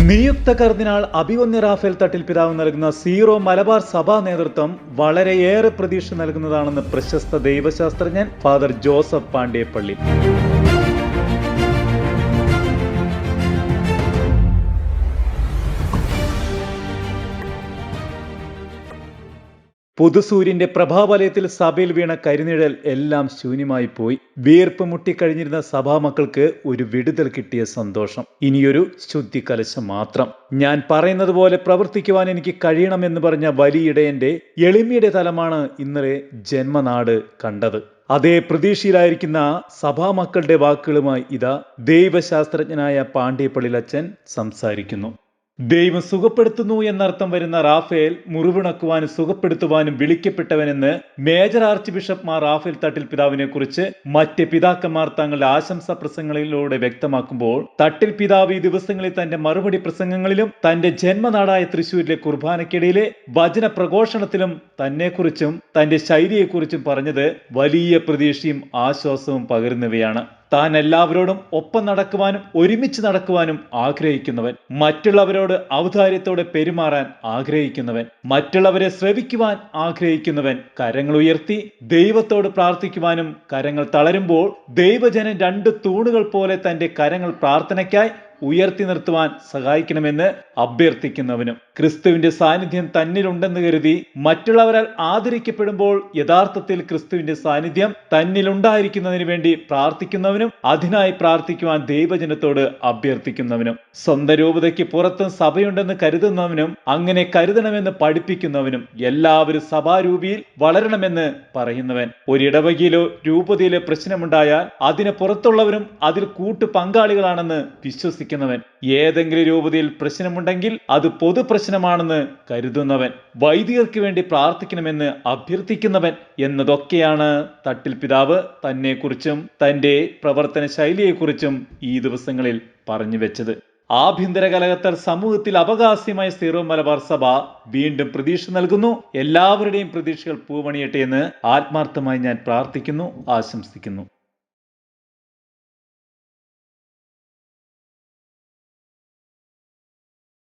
നിയുക്ത കർദിനാൾ അഭിവന്യ റാഫേൽ തട്ടിൽ പിതാവ് നൽകുന്ന സീറോ മലബാർ സഭാ നേതൃത്വം വളരെയേറെ പ്രതീക്ഷ നൽകുന്നതാണെന്ന് പ്രശസ്ത ദൈവശാസ്ത്രജ്ഞൻ ഫാദർ ജോസഫ് പാണ്ഡേപ്പള്ളി പുതുസൂര്യന്റെ പ്രഭാവലയത്തിൽ സഭയിൽ വീണ കരിനിഴൽ എല്ലാം ശൂന്യമായി പോയി. വീർപ്പ് മുട്ടിക്കഴിഞ്ഞിരുന്ന സഭാമക്കൾക്ക് ഒരു വിടുതൽ കിട്ടിയ സന്തോഷം. ഇനിയൊരു ശുദ്ധി കലശം മാത്രം. ഞാൻ പറയുന്നത് പോലെ പ്രവർത്തിക്കുവാൻ എനിക്ക് കഴിയണമെന്ന് പറഞ്ഞ വലിയിടയന്റെ എളിമയുടെ തലമാണ് ഇന്നലെ ജന്മനാട് കണ്ടത്. അതേ പ്രതീക്ഷയിലായിരിക്കുന്ന സഭാമക്കളുടെ വാക്കുകളുമായി ഇതാ ദൈവശാസ്ത്രജ്ഞനായ പാണ്ഡ്യപ്പള്ളിലച്ചൻ സംസാരിക്കുന്നു. ദൈവം സുഖപ്പെടുത്തുന്നു എന്നർത്ഥം വരുന്ന റാഫേൽ മുറിവിണക്കുവാനും സുഖപ്പെടുത്തുവാനും വിളിക്കപ്പെട്ടവനെന്ന് major archbishop Mar Raphael Thattil പിതാവിനെ കുറിച്ച് മറ്റ് പിതാക്കന്മാർ തങ്ങളുടെ ആശംസാ പ്രസംഗങ്ങളിലൂടെ വ്യക്തമാക്കുമ്പോൾ തട്ടിൽ പിതാവ് ഈ ദിവസങ്ങളിൽ തന്റെ മറുപടി പ്രസംഗങ്ങളിലും തന്റെ ജന്മനാടായ തൃശൂരിലെ കുർബാനക്കിടയിലെ വചന പ്രഘോഷണത്തിലും തന്നെക്കുറിച്ചും തന്റെ ശൈലിയെക്കുറിച്ചും പറഞ്ഞത് വലിയ പ്രതീക്ഷയും ആശ്വാസവും പകരുന്നവയാണ്. താൻ എല്ലാവരോടും ഒപ്പം നടക്കുവാനും ഒരുമിച്ച് നടക്കുവാനും ആഗ്രഹിക്കുന്നവൻ. മറ്റുള്ളവരോട് ഔദാര്യത്തോടെ പെരുമാറാൻ ആഗ്രഹിക്കുന്നവൻ. മറ്റുള്ളവരെ ശ്രവിക്കുവാൻ ആഗ്രഹിക്കുന്നവൻ. കരങ്ങൾ ഉയർത്തി ദൈവത്തോട് പ്രാർത്ഥിക്കുവാനും കരങ്ങൾ തളരുമ്പോൾ ദൈവജനം രണ്ട് തൂണുകൾ പോലെ തന്റെ കരങ്ങൾ പ്രാർത്ഥനയ്ക്കായി ഉയർത്തി നിർത്തുവാൻ സഹായിക്കണമെന്ന് അഭ്യർത്ഥിക്കുന്നവനും ക്രിസ്തുവിന്റെ സാന്നിധ്യം തന്നിലുണ്ടെന്ന് കരുതി മറ്റുള്ളവരാൽ ആദരിക്കപ്പെടുമ്പോൾ യഥാർത്ഥത്തിൽ ക്രിസ്തുവിന്റെ സാന്നിധ്യം തന്നിലുണ്ടായിരിക്കുന്നതിന് വേണ്ടി പ്രാർത്ഥിക്കുന്നവനും അതിനായി പ്രാർത്ഥിക്കുവാൻ ദൈവജനത്തോട് അഭ്യർത്ഥിക്കുന്നവനും സ്വന്തം രൂപതയ്ക്ക് പുറത്തും സഭയുണ്ടെന്ന് കരുതുന്നവനും അങ്ങനെ കരുതണമെന്ന് പഠിപ്പിക്കുന്നവനും എല്ലാവരും സഭാരൂപിയിൽ വളരണമെന്ന് പറയുന്നവൻ. ഒരിടവകയിലോ രൂപതയിലോ പ്രശ്നമുണ്ടായാൽ അതിന് പുറത്തുള്ളവരും അതിൽ കൂട്ടു പങ്കാളികളാണെന്ന് വിശ്വസിക്കുന്നവൻ. ഏതെങ്കിലും രൂപതയിൽ പ്രശ്നമുണ്ടെങ്കിൽ അത് പൊതു പ്രശ്നമാണെന്ന് കരുതുന്നവൻ. വൈദികർക്ക് വേണ്ടി പ്രാർത്ഥിക്കണമെന്ന് അഭ്യർത്ഥിക്കുന്നവൻ എന്നതൊക്കെയാണ് തട്ടിൽ പിതാവ് തന്നെക്കുറിച്ചും തന്റെ പ്രവർത്തന ശൈലിയെക്കുറിച്ചും ഈ ദിവസങ്ങളിൽ പറഞ്ഞു വെച്ചത്. ആഭ്യന്തര കലകത്തൽ സമൂഹത്തിൽ അവകാശ്യമായ സീറോ മലബാർ സഭ വീണ്ടും പ്രതീക്ഷ നൽകുന്നു. എല്ലാവരുടെയും പ്രതീക്ഷകൾ പൂവണിയട്ടെ എന്ന് ആത്മാർത്ഥമായി ഞാൻ പ്രാർത്ഥിക്കുന്നു ആശംസിക്കുന്നു.